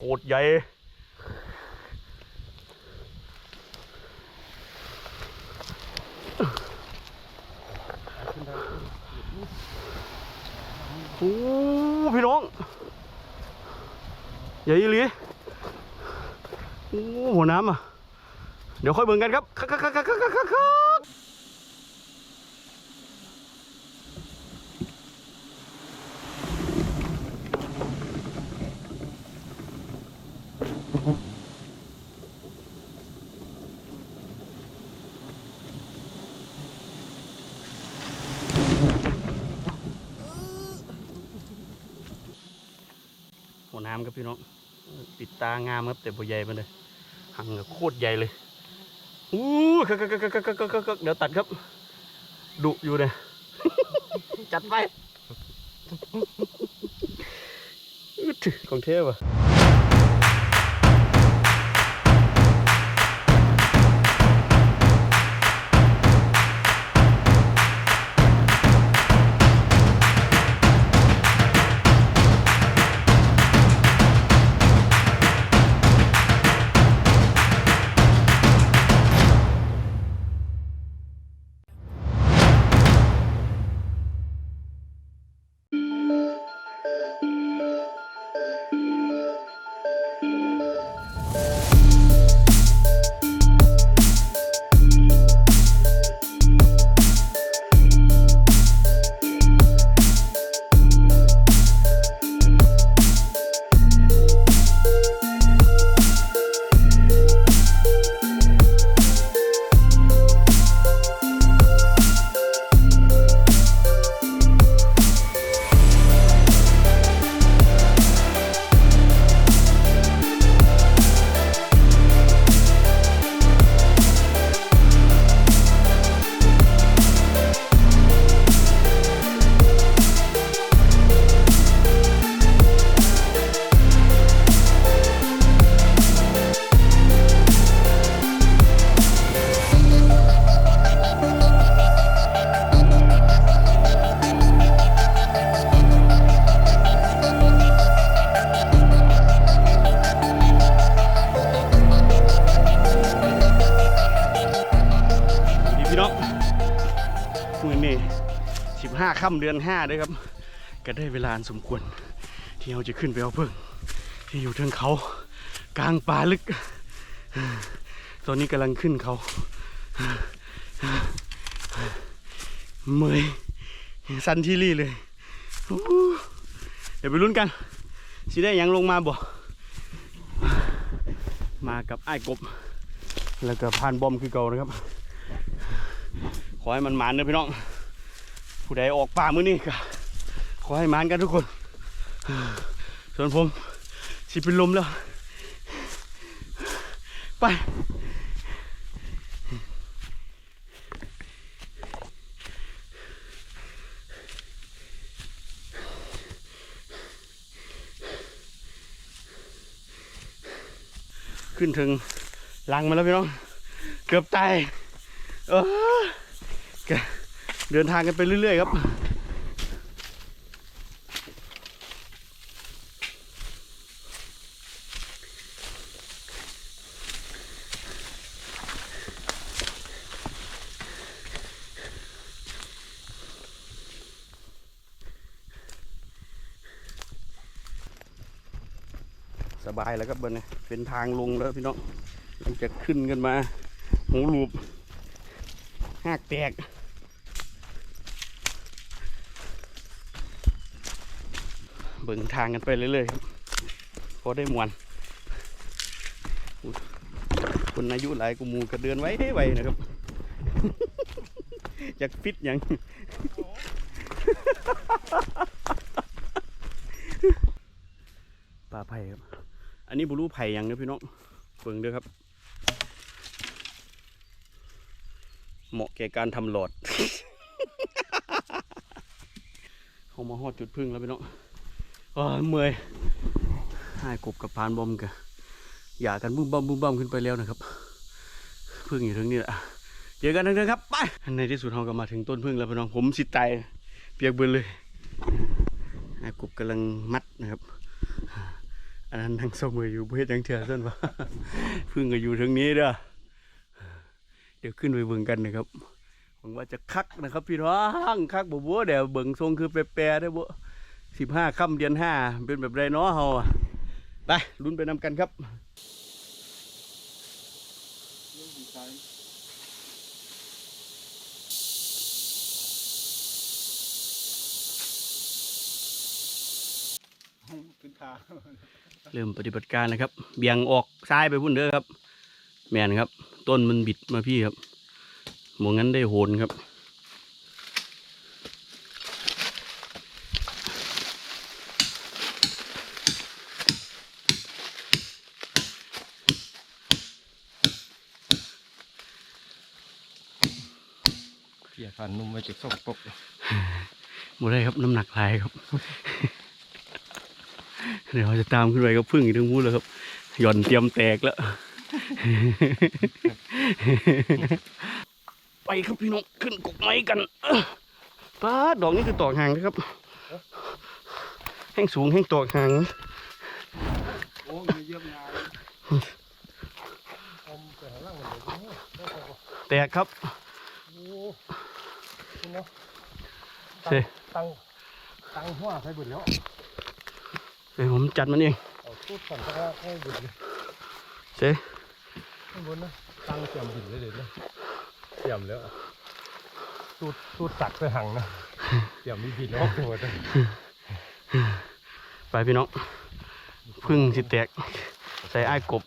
โคตรใหญ่โอ้พี่น้อง ใหญ่อีหลีโอ้หัวน้ำอะ เดี๋ยวค่อยเบิ่งกันครับคักคักคักคักคักามครับพี่น้องติดตางามครับแต่บ่ใหญ่มาเลยหังโคตรใหญ่เลยอู้คัคักคักคักเดี๋ยวตัดครับดุอยู่เนี่ยจัดไปของเทพอะ ค่ำเดือนห้าด้วยครับ ก็ได้เวลาสมควร ที่เราจะขึ้นไปเอาเพิ่งที่อยู่เทิงเขากลางป่าลึก ตอนนี้กำลังขึ้นเขาเมยสันที่รี่เลย เดี๋ยวไปลุ้นกันสิได้ยังลงมาบ่ มากับไอ้กบ แล้วก็พานบอมคือเก่านะครับ ขอให้มันหมานเด้อพี่น้อง ผู้ใดออกป่ามื้อนี้ก็ขอให้มานกันทุกคน ส่วนผมสิเป็นลมแล้ว ไปขึ้นถึงลังมาแล้วพี่น้อง เกือบตายเออ เดินทางกันไปเรื่อยๆครับ สบายแล้วครับเบนเนี่ยเป็นทางลงแล้วพี่น้องมันจะขึ้นกันมาหูรูปหักแตก เบิ่งทางกันไปเรื่อยๆครับพอได้มวนคนอายุหลายกูมูก็เดินไว้ไว้นะครับ อยากฟิตยังป่าไผ่ครับ อันนี้บุรูไผ่ยังเด้อพี่น้องเบิ่งเด้อครับ เหมาะแก่การทำหลอด เขามาฮอดจุดพึ่งแล้วพี่น้อง อ๋อเมื่อยหายกบกับพานบอมกันอย่ากันบุ้มบ้มบุ้มบ้มขึ้นไปแล้วนะครับพึ่งอยู่ตรงนี้แหละเจอกันเดินๆครับไปในที่สุดเราก็มาถึงต้นพึ่งแล้วพี่น้องผมสิตายเปียกเบินเลยหายกบกำลังมัดนะครับอันนั้นนั่งเสมออยู่เพื่อจังเถื่อเส้นวะพึ่งก็อยู่ทางนี้เด้อเดี๋ยวขึ้นไปเบิ่งกันนะครับหวังว่าจะคักนะครับ พี่น้องคักบ่บัวเดี๋ยวเบิ่งทรงคือแปรๆได้บ่ สิบห้าค่ำเดือนห้าเป็นแบบไรเนาะเฮาอะไปลุ้นไปนำกันครับขึ้นขาเริ่มปฏิบัติการนะครับ เบี่ยงออกซ้ายไปพุ่นเด้อครับ แม่นครับ ต้นมันบิดมาพี่ครับหมงั้นได้โหนครับ ขี่ยฟันนุ่มมาจากสกปรกหมดได้ครับน้ำหนักหลายครับ เดี๋ยวเราจะตามขึ้นไปกับพึ่งอีกทั้งพูดแล้วครับ หย่อนเตรียมแตกแล้ว ไปครับพี่น้องขึ้นกกไม้กันป้าดดอกนี้คือตอกหางนะครับ แห้งสูงแห้งตอกหางโอ้ยเยี่ยมงานอมแต่หลังมันเลยแตกครับโอ้คุณ เนาะเซ่ตังตังหัวใส่บุญแล้วเดี๋ยวผมจัดมันเองเอาตู้สั่นตะกร้าให้บุญเลยเซ่ข้างบนนะตังเสียมบินเลยเด็ดนะเสียมแล้วตูดตูดตักไปหังนะเสียมมีบินออกตัวนะไปพี่น้องพึ่งสิแตกใส่ไอ้ายกบ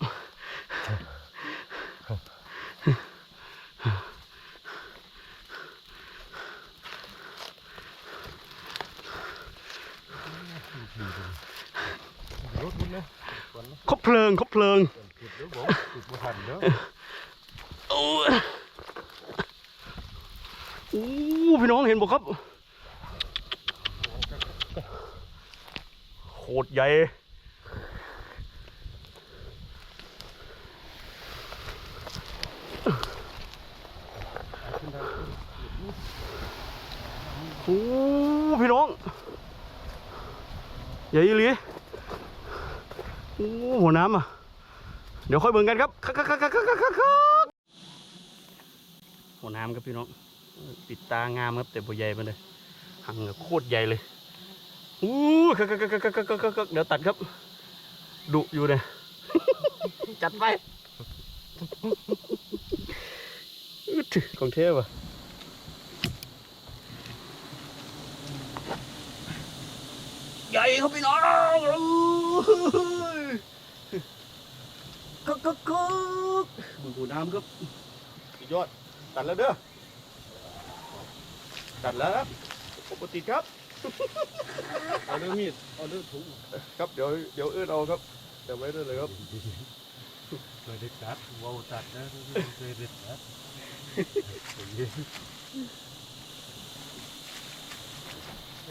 รถบุญนะก่อนนะคบเพลิงคบเพลิงจุดเดี๋ยวผมจุดบุหันเด้อโอ้โอ้พี่น้องเห็นบอกครับโคตรใหญ่ ใหญ่เลยโอ้หัวน้ำอะ เดี๋ยวค่อยเบิ่งกันครับหัวน้ำครับพี่น้อง ปิดตางามครับแต่บัวใหญ่มาเลยหังโคตรใหญ่เลยอู้คักคักคเดี๋ยวตัดครับ ดุอยู่เนี่ยจัดไปของเทพอะ ครับพี่น้องกักกักกักบึงหูน้ำครับสุดยอดตัดแล้วเด้อตัดแล้วปกติครับเอาเรื่องมีดเอาเรื่องถุงครับเดี๋ยวเดี๋ยวเอื้อนเอาครับแต่ไว้ด้วยเลยครับเคยได้ตัดว้าวตัดนะเคยได้ตัด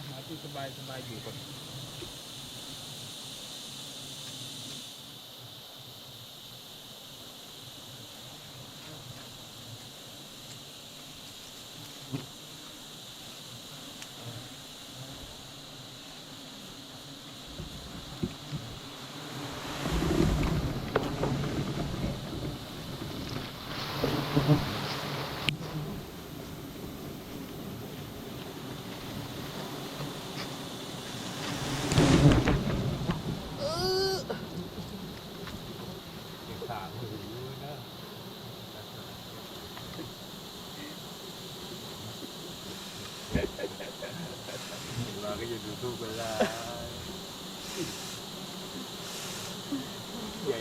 หาที่สบายสบายอยู่ก่อน เราก็อยู่ดูทุกเวลาใหญ่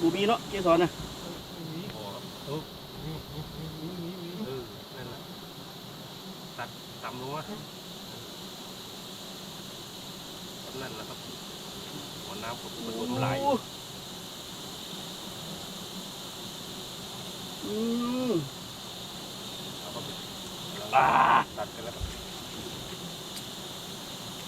บูมีเนาะเกสรนะเออนั่นแหละตัดต่ำลงมานั่นแหละครับหัวน้ำกับผสมไหลอืมเอาเข้าไปอ่า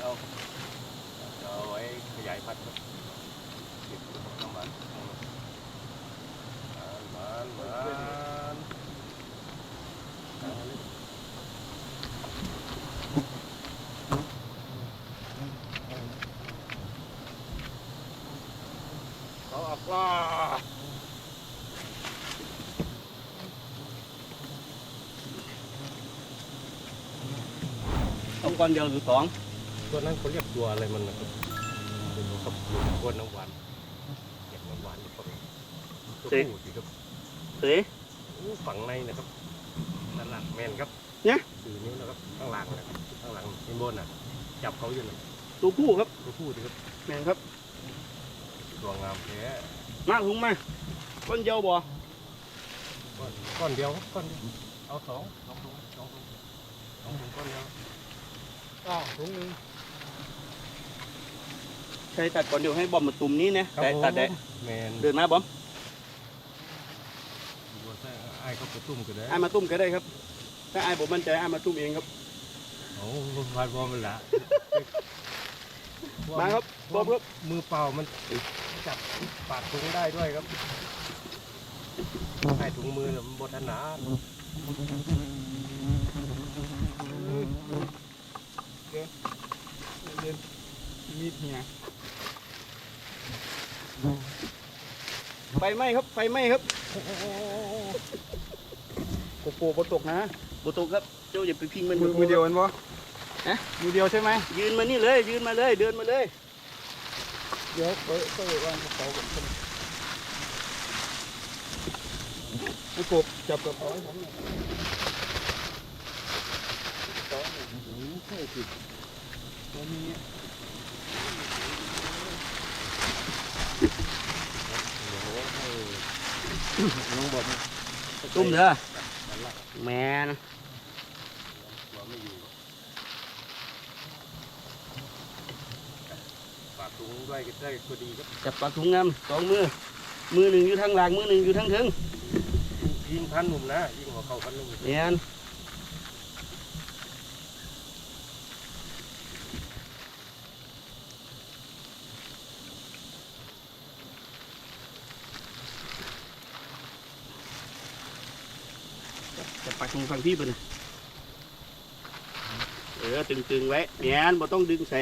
เอาเอาไว้ขยายพันธุ์ครับเก็บน้ำมันมันมันเอาออกว่าต้องก้อนเดียวหรือสอง ตัวนั้นเขาเรียกตัวอะไรมันนะครับเป็นตัวขับอยู่ในก้นน้ำหวานเก็บน้ำหวานอยู่ครับตัวผู้สิครับเฮ้ยอู้ฝั่งในนะครับด้านหลังแมนครับเนี่ยสี่นิ้วนะครับข้างหลังนะครับข้างหลังข้างบนน่ะ จับเขาอยู่นะตัวผู้ครับตัวผู้สิครับแม่นครับตัวงามแท้มาถุงมาก้อนเดียวบ่ก้อนก้อนเดียวครับก้อนเดียวเอาสองสองถุงสองถุงสองถุงก้อนเดียวอ้าวถุงหนึง ใครตัดก่อนเดี๋ยวให้บอมมาตุ่มนี้นะแต่ตัดได้แมนเดินมาบอมบัวใส่ไอ้ายเขาไปตุ้มก็ได้ไอ้ายมาตุ่มก็ได้ครับ ถ้าไอ้ายผมมั่นใจไอ้ายมาตุ่มเองครับโอ้วาดบอมันละมาครับบอมครับมือเปล่ามันจับปากถุงได้ด้วยครับให้ถุงมือน่ะมันบดถนาดมีดเหีย ไฟไหม้ครับ ไฟไหม้ครับโกโปรบตกนะบตกครับ เจ้าอย่าไปพิงมันมือมือเดียวกันปะฮะมือเดียวใช่ไหมยืนมานี่เลย ยืนมาเลย เดินมาเลย เดี๋ยวเปิดเปิดวางกระเป๋าก่อนครับไอ้กบจับกระเป๋าให้ผมหน่อยกระเป๋าหน่อยโอ้โหใช่สิตัวนี้น้ องบอกมาตุ้มเถอะแมนหัวไม่อยู่ปากถุงด้วยก็ได้ก็ดีครับจับปลาถุงงามสองมือ มือหนึ่งอยู่ทางหลังมือหนึ่งอยู่ทางถึงยิงพันหนุ่มนะยิงหัวเข่าพันหนุ่มแมน จับปลาถุงฟังพี่ไปนะเออตึงๆไว้แมนบ่ต้องดึงใส่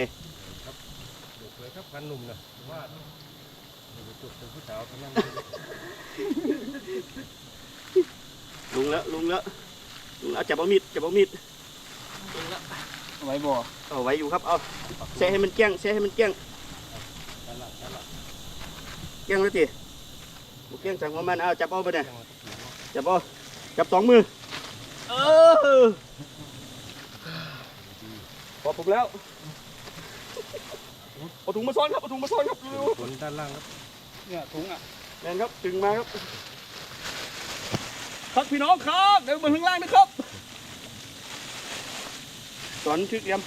บุกเลยครับพันหนุ่มนะว่าเดี๋ยวจุดเป็นผู้สาวเขานั่งลุงแล้วลุงแล้วลุงเอาจับเอามีดจับเอามีดลุงแล้วไว้บ่อเอาไว้อยู่ครับเอาแช่ให้มันเกลี้ยงแช่ให้มันเกลี้ยงด้านหลังด้านหลังเกลี้ยงแล้วทีบุกเกลี้ยงสั่งว่ามันเอาจับเอาไปเนี่ยยังมาตะกี้เนาะจับเอาจับสองมือ เออพอผมแล้วเอาถุงมาซ้อนครับเอาถุงมาซ้อนครับเร็วบนด้านล่างครับเนี่ยถุงอะๆแมนครับถึงมาครับครับพี่น้องครับเดินมาข้างล่างนะครับสอนชึกเยี่ยม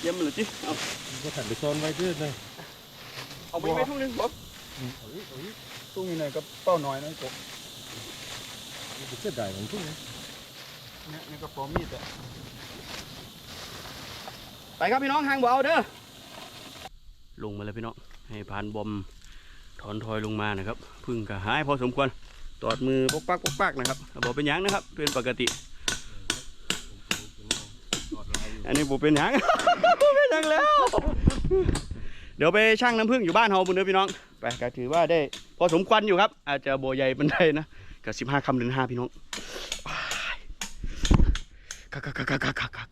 เยี่ยมมันเลยจิเอาก็ถัดไปซ้อนไว้เรื่อยเลยเอาไปไว้ทุ่งหนึงบอสเอ้ยเอ้ยตุ้งอยู่ไหนกับเป้าน้อยนะไอ้กบมันเสียดายมันทุ่งนะ เนี่ยในกระเป๋ามีดอะไปครับพี่น้องห่างบ่เอาเด้อลงมาแล้วพี่น้องให้พานบอมถอนทอยลงมานะครับพึ่งก็หายพอสมควรตอดมือปกปักปกปักนะครับบอกเป็นหยังนะครับเป็นปกติตอดลายอยู่อันนี้ผมเป็นหยังบ่เป็นหยังแล้ว เดี๋ยวไปช่างน้ำผึ้งอยู่บ้านเฮาบุญเด้อพี่น้องไปก็ถือว่าได้พอสมควรอยู่ครับ อาจจะโบใหญ่เป็นได้นะกับสิบห้าคำเดือนห้าพี่น้องว้าย คักคคคคคค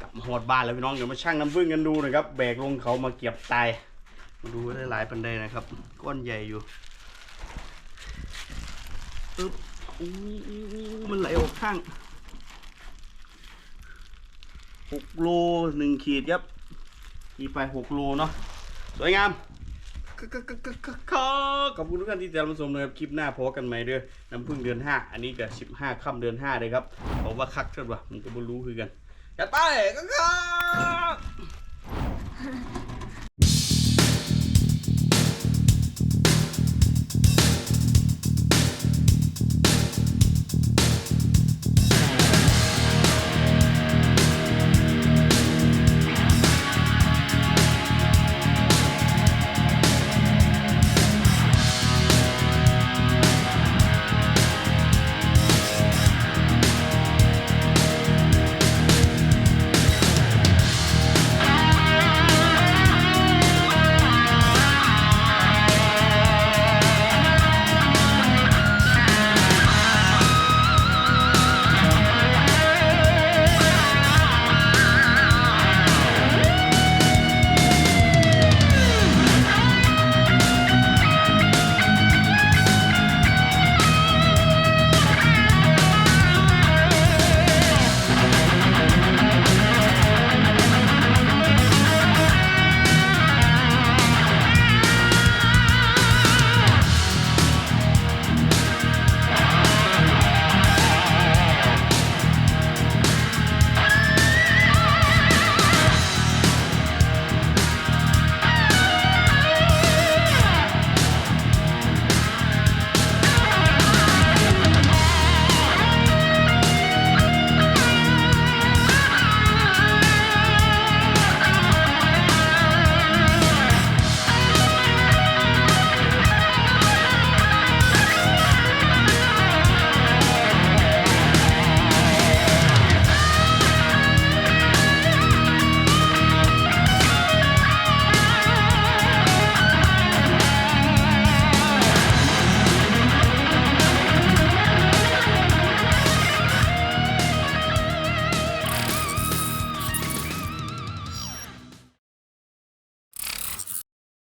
กลับมาหอดบ้านแล้วพี่น้องเดี๋ยวมาช่างน้ำพึ่งกันดูนะครับแบกลงเขามาเก็บตายมาดูได้หลายปันไดนะครับ ก้อนใหญ่อยู่อึ๊บอมันไหลออกข้างหกโลหนึ่งขีดยับขีไปหกโลเนาะสวยงาม ขอบคุณทุกท่านที่ติดตามรับชมนะครับคลิปหน้าพอกันไหมเด้อน้ำพึ่งเดือนห้าอันนี้ก็สิบห้าค่ำเดือนห้าเลยครับบอกว่าคักเท่าไหร่มันก็ไม่รู้คือกันจัดไปก็ก็